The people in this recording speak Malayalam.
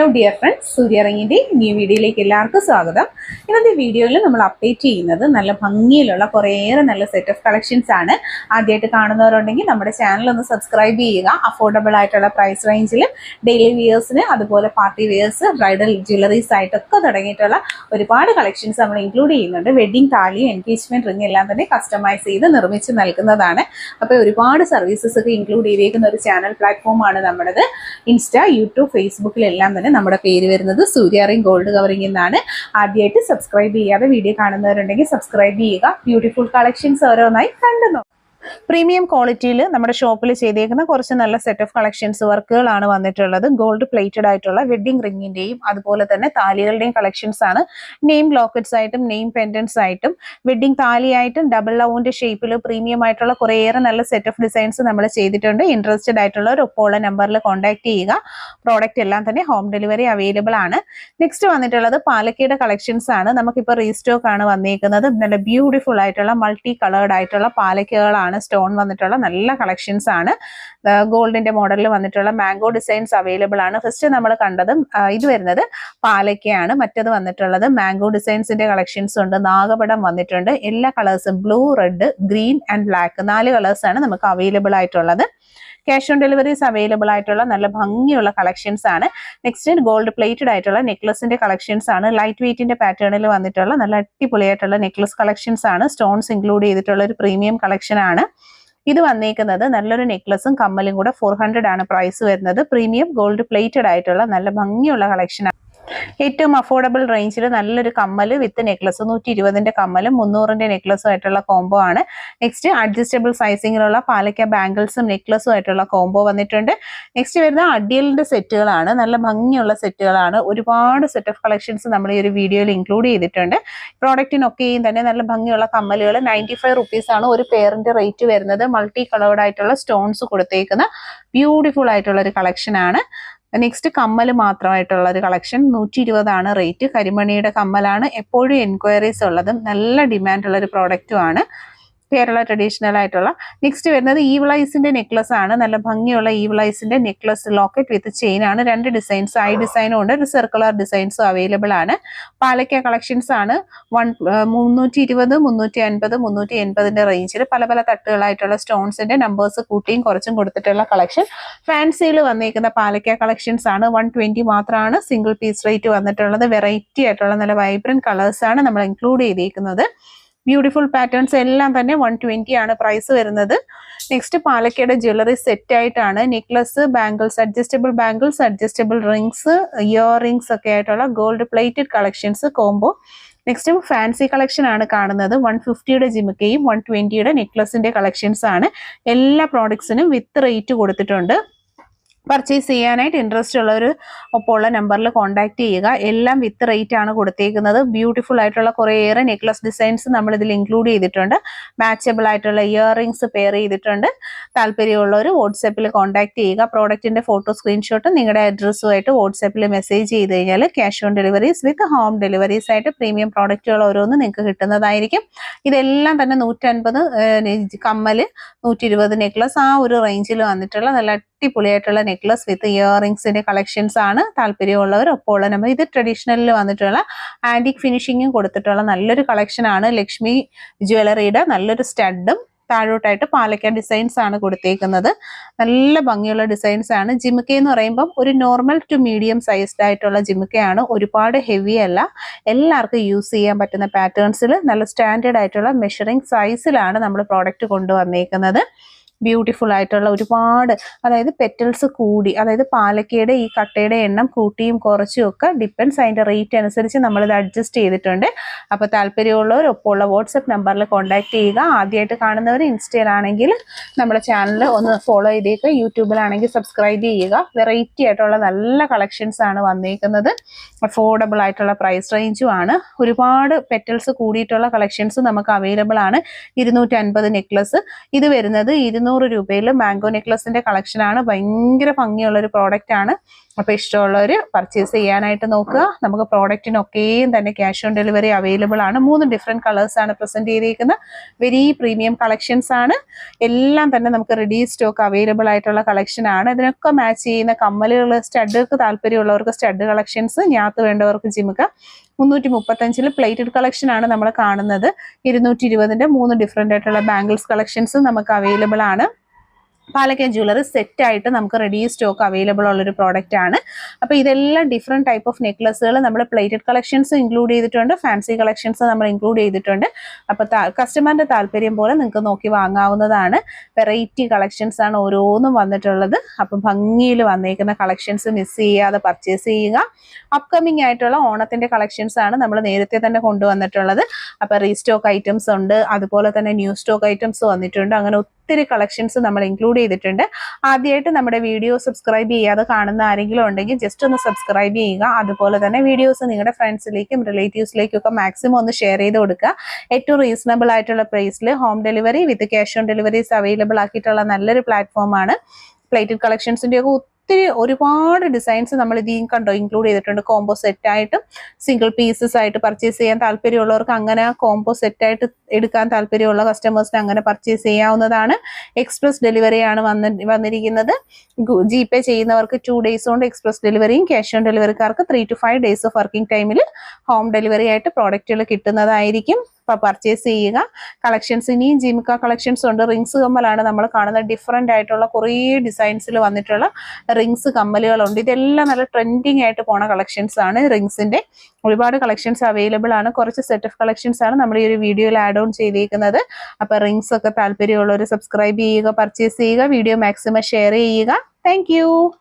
ഹലോ ഡിയർ ഫ്രണ്ട്സ് സൂര്യറങ്ങിന്റെ ന്യൂ വീഡിയോയിലേക്ക് എല്ലാവർക്കും സ്വാഗതം. ഇന്നത്തെ വീഡിയോയിൽ നമ്മൾ അപ്ഡേറ്റ് ചെയ്യുന്നത് നല്ല ഭംഗിയിലുള്ള കുറേയേറെ നല്ല സെറ്റ് ഓഫ് കളക്ഷൻസ് ആണ്. ആദ്യമായിട്ട് കാണുന്നവരുണ്ടെങ്കിൽ നമ്മുടെ ചാനൽ ഒന്ന് സബ്സ്ക്രൈബ് ചെയ്യുക. അഫോർഡബിൾ ആയിട്ടുള്ള പ്രൈസ് റേഞ്ചിൽ ഡെയിലി വിയേഴ്സിന് അതുപോലെ പാർട്ടി വിയേഴ്സ് ബ്രൈഡൽ ജ്വല്ലറീസ് ആയിട്ടൊക്കെ തുടങ്ങിയിട്ടുള്ള ഒരുപാട് കളക്ഷൻസ് നമ്മൾ ഇൻക്ലൂഡ് ചെയ്യുന്നുണ്ട്. വെഡിങ് താലി എൻഗേജ്മെന്റ് റിംഗ് എല്ലാം തന്നെ കസ്റ്റമൈസ് ചെയ്ത് നിർമ്മിച്ച് നൽകുന്നതാണ്. അപ്പോൾ ഒരുപാട് സർവീസസ് ഒക്കെ ഇൻക്ലൂഡ് ചെയ്തേക്കുന്ന ഒരു ചാനൽ പ്ലാറ്റ്ഫോമാണ് നമ്മുടേത്. ഇൻസ്റ്റ യൂട്യൂബ് ഫേസ്ബുക്കിലെല്ലാം തന്നെ നമ്മുടെ പേര് വരുന്നത് സൂര്യാറിങ് ഗോൾഡ് കവറിംഗ് എന്നാണ് ആദ്യമായിട്ട് സബ്സ്ക്രൈബ് ചെയ്യാതെ വീഡിയോ കാണുന്നവരുണ്ടെങ്കിൽ സബ്സ്ക്രൈബ് ചെയ്യുക ബ്യൂട്ടിഫുൾ കളക്ഷൻസ് ഓരോന്നായി കണ്ടു. പ്രീമിയം ക്വാളിറ്റിയിൽ നമ്മുടെ ഷോപ്പിൽ ചെയ്തേക്കുന്ന കുറച്ച് നല്ല സെറ്റ് ഓഫ് കളക്ഷൻസ് വർക്കുകളാണ് വന്നിട്ടുള്ളത്. ഗോൾഡ് പ്ലേറ്റഡ് ആയിട്ടുള്ള വെഡ്ഡിംഗ് റിങ്ങിന്റെയും അതുപോലെ തന്നെ താലികളുടെയും കളക്ഷൻസ് ആണ്. നെയിം ലോക്കറ്റ്സ് ആയിട്ടും നെയിം പെൻഡൻസ് ആയിട്ടും വെഡ്ഡിംഗ് താലിയായിട്ടും ഡബിൾ ലവിന്റെ ഷേപ്പിൽ പ്രീമിയം ആയിട്ടുള്ള കുറേയേറെ നല്ല സെറ്റ് ഓഫ് ഡിസൈൻസ് നമ്മൾ ചെയ്തിട്ടുണ്ട്. ഇൻട്രസ്റ്റഡ് ആയിട്ടുള്ളവർ ഒപ്പമുള്ള നമ്പറിൽ കോൺടാക്ട് ചെയ്യുക. പ്രോഡക്റ്റ് എല്ലാം തന്നെ ഹോം ഡെലിവറി അവൈലബിൾ ആണ്. നെക്സ്റ്റ് വന്നിട്ടുള്ളത് പാലക്കയുടെ കളക്ഷൻസ് ആണ്. നമുക്കിപ്പോൾ റീസ്റ്റോക്ക് ആണ് വന്നിരിക്കുന്നത് നല്ല ബ്യൂട്ടിഫുൾ ആയിട്ടുള്ള മൾട്ടി കളേർഡ് ആയിട്ടുള്ള പാലക്കകളാണ് സ്റ്റോൺ വന്നിട്ടുള്ള നല്ല കളക്ഷൻസ് ആണ്. ഗോൾഡിന്റെ മോഡലിൽ വന്നിട്ടുള്ള മാംഗോ ഡിസൈൻസ് അവൈലബിൾ ആണ്. ഫസ്റ്റ് നമ്മൾ കണ്ടതും ഇത് വരുന്നത് പാലക്കയാണ്. മറ്റത് വന്നിട്ടുള്ളത് മാംഗോ ഡിസൈൻസിന്റെ കളക്ഷൻസ് ഉണ്ട്. നാഗപടം വന്നിട്ടുണ്ട്. എല്ലാ കളേഴ്സും blue red green and black നാല് കളേഴ്സ് ആണ് നമുക്ക് അവൈലബിൾ ആയിട്ടുള്ളത്. ക്യാഷ് ഓൺ ഡെലിവറീസ് അവൈലബിൾ ആയിട്ടുള്ള നല്ല ഭംഗിയുള്ള കളക്ഷൻസ് ആണ്. നെക്സ്റ്റ് ഗോൾഡ് പ്ലേറ്റഡ് ആയിട്ടുള്ള നെക്ലസിന്റെ കളക്ഷൻസ് ആണ്. ലൈറ്റ് വെയിറ്റിന്റെ പാറ്റേണിൽ വന്നിട്ടുള്ള നല്ല അടിപൊളിയായിട്ടുള്ള നെക്ലസ് കളക്ഷൻസ് ആണ്. സ്റ്റോൺസ് ഇൻക്ലൂഡ് ചെയ്തിട്ടുള്ള ഒരു പ്രീമിയം കളക്ഷൻ ആണ്. ഇത് വന്നേക്കുന്നത് നല്ലൊരു നെക്ലസും കമ്മലും കൂടെ ഫോർ ഹൺഡ്രഡ് ആണ് പ്രൈസ് വരുന്നത്. പ്രീമിയം ഗോൾഡ് പ്ലേറ്റഡ് ആയിട്ടുള്ള നല്ല ഭംഗിയുള്ള കളക്ഷൻ ഏറ്റവും അഫോർഡബിൾ റേഞ്ചിൽ നല്ലൊരു കമ്മൽ വിത്ത് നെക്ലസ് നൂറ്റി ഇരുപതിന്റെ കമ്മലും മുന്നൂറിന്റെ നെക്ലസും ആയിട്ടുള്ള കോംബോ ആണ്. നെക്സ്റ്റ് അഡ്ജസ്റ്റബിൾ സൈസിങ്ങിലുള്ള പാലക്ക ബാംഗിൾസും നെക്ലസും ആയിട്ടുള്ള കോംബോ വന്നിട്ടുണ്ട്. നെക്സ്റ്റ് വരുന്ന അഡിയലിന്റെ സെറ്റുകളാണ്. നല്ല ഭംഗിയുള്ള സെറ്റുകളാണ്. ഒരുപാട് സെറ്റ് ഓഫ് കളക്ഷൻസ് നമ്മൾ ഈ ഒരു വീഡിയോയിൽ ഇൻക്ലൂഡ് ചെയ്തിട്ടുണ്ട്. പ്രോഡക്റ്റിനൊക്കെയും തന്നെ നല്ല ഭംഗിയുള്ള കമ്മലുകൾ. നയന്റി ഫൈവ് റുപ്പീസ് ആണ് ഒരു പെയറിന്റെ റേറ്റ് വരുന്നത്. മൾട്ടി കളേർഡ് ആയിട്ടുള്ള സ്റ്റോൺസ് കൊടുത്തേക്കുന്ന ബ്യൂട്ടിഫുൾ ആയിട്ടുള്ള ഒരു കളക്ഷനാണ് നെക്സ്റ്റ് കമ്മൽ മാത്രമായിട്ടുള്ള ഒരു കളക്ഷൻ നൂറ്റി ഇരുപതാണ് റേറ്റ് കരിമണിയുടെ കമ്മലാണ്. എപ്പോഴും എൻക്വയറീസ് ഉള്ളതും നല്ല ഡിമാൻഡുള്ള ഒരു പ്രോഡക്റ്റുമാണ് കേരള ട്രഡീഷണൽ ആയിട്ടുള്ള. നെക്സ്റ്റ് വരുന്നത് ഈവളൈസിന്റെ നെക്ലസ് ആണ്. നല്ല ഭംഗിയുള്ള ഈവളൈസിന്റെ നെക്ലസ് ലോക്കറ്റ് വിത്ത് ചെയിൻ ആണ്. രണ്ട് ഡിസൈൻസ് ഐ ഡിസൈനും ഉണ്ട്. ഒരു സർക്കുലർ ഡിസൈൻസും അവൈലബിൾ ആണ്. പാലക്ക കളക്ഷൻസ് ആണ്. വൺ മുന്നൂറ്റി ഇരുപത് മുന്നൂറ്റി അൻപത് മുന്നൂറ്റി എൺപതിന്റെ റേഞ്ചിൽ പല പല തട്ടുകളായിട്ടുള്ള സ്റ്റോൺസിന്റെ നമ്പേഴ്സ് കൂട്ടിയും കുറച്ചും കൊടുത്തിട്ടുള്ള കളക്ഷൻ ഫാൻസിയിൽ വന്നേക്കുന്ന പാലക്ക കളക്ഷൻസ് ആണ്. വൺ ട്വന്റി മാത്രമാണ് സിംഗിൾ പീസ് റേറ്റ് വന്നിട്ടുള്ളത്. വെറൈറ്റി ആയിട്ടുള്ള നല്ല വൈബ്രന്റ് കളേഴ്സ് ആണ് നമ്മൾ ഇൻക്ലൂഡ് ചെയ്തിരിക്കുന്നത് ബ്യൂട്ടിഫുൾ പാറ്റേൺസ് എല്ലാം തന്നെ വൺ ട്വന്റി ആണ് പ്രൈസ് വരുന്നത്. നെക്സ്റ്റ് പാലക്കയുടെ ജ്വല്ലറി സെറ്റ് ആയിട്ടാണ് necklace bangles adjustable bangles adjustable rings earrings ഒക്കെ ആയിട്ടുള്ള gold plated collections combo next fancy collection ആണ് കാണുന്നത്. വൺ ഫിഫ്റ്റിയുടെ ജിമിക്കയും വൺ ട്വന്റിയുടെ നെക്ലസിന്റെ കളക്ഷൻസ് ആണ്. എല്ലാ പ്രോഡക്ട്സിനും വിത്ത് റേറ്റ് കൊടുത്തിട്ടുണ്ട്. പർച്ചേസ് ചെയ്യാനായിട്ട് ഇൻട്രസ്റ്റ് ഉള്ളവർ ഒപ്പമുള്ള നമ്പറിൽ കോൺടാക്റ്റ് ചെയ്യുക. എല്ലാം വിത്ത് റേറ്റ് ആണ് കൊടുത്തേക്കുന്നത്. ബ്യൂട്ടിഫുൾ ആയിട്ടുള്ള കുറേയേറെ നെക്ലസ് ഡിസൈൻസ് നമ്മൾ ഇതിൽ ഇൻക്ലൂഡ് ചെയ്തിട്ടുണ്ട്. മാച്ചബിൾ ആയിട്ടുള്ള ഇയർ റിംഗ്സ് പെയർ ചെയ്തിട്ടുണ്ട് താല്പര്യമുള്ളവർ വാട്സാപ്പിൽ കോൺടാക്ട് ചെയ്യുക. പ്രോഡക്റ്റിന്റെ ഫോട്ടോ സ്ക്രീൻഷോട്ട് നിങ്ങളുടെ അഡ്രസ്സുമായിട്ട് വാട്സാപ്പിൽ മെസ്സേജ് ചെയ്ത് കഴിഞ്ഞാൽ cash on deliveries with home deliveries ആയിട്ട് പ്രീമിയം പ്രോഡക്റ്റുകൾ ഓരോന്ന് നിങ്ങൾക്ക് കിട്ടുന്നതായിരിക്കും. ഇതെല്ലാം തന്നെ നൂറ്റൻപത് കമ്മൽ നൂറ്റി ഇരുപത് നെക്ലസ് ആ ഒരു റേഞ്ചിൽ വന്നിട്ടുള്ള നല്ല അടിപൊളിയായിട്ടുള്ള നെക്ലസ് വിത്ത് ഇയർ റിംഗ്സിന്റെ കളക്ഷൻസ് ആണ് താല്പര്യമുള്ളവർ. അപ്പോൾ നമ്പർ ഇത് ട്രഡീഷണലിൽ വന്നിട്ടുള്ള ആന്റിക് ഫിനിഷിങ്ങും കൊടുത്തിട്ടുള്ള നല്ലൊരു കളക്ഷൻ ആണ്. ലക്ഷ്മി ജ്വല്ലറിയുടെ നല്ലൊരു സ്റ്റഡും താഴോട്ടായിട്ട് പാലക്ക ഡിസൈൻസ് ആണ് കൊടുത്തേക്കുന്നത്. നല്ല ഭംഗിയുള്ള ഡിസൈൻസ് ആണ്. ജിമിക്ക എന്ന് പറയുമ്പം ഒരു നോർമൽ ടു മീഡിയം സൈസ്ഡ് ആയിട്ടുള്ള ജിമിക്കയാണ്. ഒരുപാട് ഹെവി അല്ല. എല്ലാവർക്കും യൂസ് ചെയ്യാൻ പറ്റുന്ന പാറ്റേൺസിൽ നല്ല സ്റ്റാൻഡേർഡ് ആയിട്ടുള്ള മെഷറിംഗ് സൈസിലാണ് നമ്മൾ പ്രോഡക്റ്റ് കൊണ്ടുവന്നേക്കുന്നത്. ബ്യൂട്ടിഫുൾ ആയിട്ടുള്ള ഒരുപാട് അതായത് പെറ്റൽസ് കൂടി അതായത് പാലക്കയുടെ ഈ കട്ടയുടെ എണ്ണം കൂട്ടിയും കുറച്ചും ഒക്കെ ഡിപ്പെൻസ് അതിന്റെ റേറ്റ് അനുസരിച്ച് നമ്മളിത് അഡ്ജസ്റ്റ് ചെയ്തിട്ടുണ്ട്. അപ്പോൾ താല്പര്യമുള്ളവർ ഉള്ള വാട്സപ്പ് നമ്പറിൽ കോൺടാക്ട് ചെയ്യുക. ആദ്യമായിട്ട് കാണുന്നവർ ഇൻസ്റ്റയിലാണെങ്കിൽ നമ്മുടെ ചാനൽ ഒന്ന് ഫോളോ ചെയ്തേക്കുക യൂട്യൂബിലാണെങ്കിൽ സബ്സ്ക്രൈബ് ചെയ്യുക. വെറൈറ്റി ആയിട്ടുള്ള നല്ല കളക്ഷൻസ് ആണ് വന്നേക്കുന്നത്. അഫോർഡബിൾ ആയിട്ടുള്ള പ്രൈസ് റേഞ്ചും ആണ്. ഒരുപാട് പെറ്റൽസ് കൂടിയിട്ടുള്ള കളക്ഷൻസ് നമുക്ക് അവൈലബിൾ ആണ്. ഇരുന്നൂറ്റി അൻപത് നെക്ലസ് ഇത് വരുന്നത് ഇരുന്നൂറ് രൂപയിൽ മാംഗോ നെക്ലസിന്റെ കളക്ഷൻ ആണ് ഭയങ്കര ഭംഗിയുള്ള ഒരു പ്രോഡക്റ്റ് ആണ്. അപ്പോൾ ഇഷ്ടമുള്ളവർ പർച്ചേസ് ചെയ്യാനായിട്ട് നോക്കുക. നമുക്ക് പ്രോഡക്റ്റിനൊക്കെയും തന്നെ ക്യാഷ് ഓൺ ഡെലിവറി അവൈലബിൾ ആണ്. മൂന്ന് ഡിഫറെന്റ് കളേഴ്സാണ് പ്രസന്റ് ചെയ്തിരിക്കുന്നത്. വെരി പ്രീമിയം കളക്ഷൻസ് ആണ്. എല്ലാം തന്നെ നമുക്ക് റെഡി സ്റ്റോക്ക് അവൈലബിൾ ആയിട്ടുള്ള കളക്ഷൻ ആണ്. ഇതിനൊക്കെ മാച്ച് ചെയ്യുന്ന കമ്മലുകൾ സ്റ്റഡുകൾക്ക് താല്പര്യമുള്ളവർക്ക് സ്റ്റഡ് കളക്ഷൻസ് ഞാത്ത് വേണ്ടവർക്ക് ജിമുക മുന്നൂറ്റി മുപ്പത്തഞ്ചിൽ പ്ലേറ്റഡ് കളക്ഷൻ ആണ് നമ്മൾ കാണുന്നത്. ഇരുന്നൂറ്റി ഇരുപതിന്റെ മൂന്ന് ഡിഫറെന്റ് ആയിട്ടുള്ള ബാംഗിൾസ് കളക്ഷൻസ് നമുക്ക് അവൈലബിൾ ആണ്. പാലക്കൻ ജ്വല്ലറി സെറ്റ് ആയിട്ട് നമുക്ക് റെഡി സ്റ്റോക്ക് അവൈലബിൾ ഉള്ളൊരു പ്രോഡക്റ്റ് ആണ്. അപ്പോൾ ഇതെല്ലാം ഡിഫറെന്റ് ടൈപ്പ് ഓഫ് നെക്ലസുകൾ നമ്മൾ പ്ലേറ്റഡ് കളക്ഷൻസ് ഇൻക്ലൂഡ് ചെയ്തിട്ടുണ്ട് ഫാൻസി കളക്ഷൻസ് നമ്മൾ ഇൻക്ലൂഡ് ചെയ്തിട്ടുണ്ട്. അപ്പോൾ കസ്റ്റമറിന്റെ താല്പര്യം പോലെ നിങ്ങൾക്ക് നോക്കി വാങ്ങാവുന്നതാണ്. വെറൈറ്റി കളക്ഷൻസ് ആണ് ഓരോന്നും വന്നിട്ടുള്ളത്. അപ്പം ഭംഗിയിൽ വന്നേക്കുന്ന കളക്ഷൻസ് മിസ് ചെയ്യാതെ പർച്ചേസ് ചെയ്യുക. അപ്കമിങ് ആയിട്ടുള്ള ഓണത്തിന്റെ കളക്ഷൻസ് ആണ് നമ്മൾ നേരത്തെ തന്നെ കൊണ്ടുവന്നിട്ടുള്ളത്. അപ്പോൾ റീസ്റ്റോക്ക് ഐറ്റംസ് ഉണ്ട്. അതുപോലെ തന്നെ ന്യൂ സ്റ്റോക്ക് ഐറ്റംസ് വന്നിട്ടുണ്ട്. അങ്ങനെ ഒത്തിരി കളക്ഷൻസ് നമ്മൾ ഇൻക്ലൂഡ് ചെയ്തിട്ടുണ്ട്. ആദ്യമായിട്ട് നമ്മുടെ വീഡിയോ സബ്സ്ക്രൈബ് ചെയ്യാതെ കാണുന്ന ആരെങ്കിലും ഉണ്ടെങ്കിൽ ജസ്റ്റ് ഒന്ന് സബ്സ്ക്രൈബ് ചെയ്യുക. അതുപോലെ തന്നെ വീഡിയോസ് നിങ്ങളുടെ ഫ്രണ്ട്സിലേക്കും റിലേറ്റീവ്സിലേക്കും ഒക്കെ മാക്സിമം ഒന്ന് ഷെയർ ചെയ്ത് കൊടുക്കുക. ഏറ്റവും റീസണബിൾ ആയിട്ടുള്ള പ്രൈസിൽ home delivery with cash on deliveries available ആക്കിയിട്ടുള്ള നല്ലൊരു പ്ലാറ്റ്ഫോമാണ് പ്ലേറ്റഡ് കളക്ഷൻസിന്റെ ഒക്കെ ഒത്തിരി ഒരുപാട് ഡിസൈൻസ് നമ്മൾ ഇതിൽ കണ്ടോ? ഇൻക്ലൂഡ് ചെയ്തിട്ടുണ്ട്. കോംബോ സെറ്റ് ആയിട്ടും സിംഗിൾ പീസസ് ആയിട്ട് പർച്ചേസ് ചെയ്യാൻ താല്പര്യമുള്ളവർക്ക് അങ്ങനെ കോംബോ സെറ്റ് ആയിട്ട് എടുക്കാൻ താല്പര്യമുള്ള കസ്റ്റമേഴ്സിന് അങ്ങനെ പർച്ചേസ് ചെയ്യാവുന്നതാണ്. എക്സ്പ്രസ് ഡെലിവറി ആണ് വന്ന് വന്നിരിക്കുന്നത്. ജി പേ ചെയ്യുന്നവർക്ക് ടു ഡേയ്സ് കൊണ്ട് എക്സ്പ്രസ് ഡെലിവറിയും cash on ഡെലിവറിക്കാർക്ക് three to five days of working ടൈമിൽ ഹോം ഡെലിവറി ആയിട്ട് പ്രോഡക്റ്റുകൾ കിട്ടുന്നതായിരിക്കും. പർച്ചേസ് ചെയ്യുക. കളക്ഷൻസ് ഇനിയും ജിമിക്ക കളക്ഷൻസ് ഉണ്ട്. റിങ്സ് കമ്മലാണ് നമ്മൾ കാണുന്ന ഡിഫറെന്റ് ആയിട്ടുള്ള കുറേ ഡിസൈൻസിൽ വന്നിട്ടുള്ള റിങ്സ് കമ്മലുകളുണ്ട്. ഇതെല്ലാം നല്ല ട്രെൻഡിങ് ആയിട്ട് പോണ കളക്ഷൻസ് ആണ് റിങ്സിന്റെ ഒരുപാട് കളക്ഷൻസ് അവൈലബിൾ ആണ്. കുറച്ച് സെറ്റ് ഓഫ് കളക്ഷൻസ് ആണ് നമ്മൾ ഈ ഒരു വീഡിയോയിൽ ആഡ് ഓൺ ചെയ്തിരിക്കുന്നത് അപ്പോൾ റിങ്സ് ഒക്കെ താല്പര്യമുള്ളവർ സബ്സ്ക്രൈബ് ചെയ്യുക പർച്ചേസ് ചെയ്യുക വീഡിയോ മാക്സിമം ഷെയർ ചെയ്യുക. താങ്ക്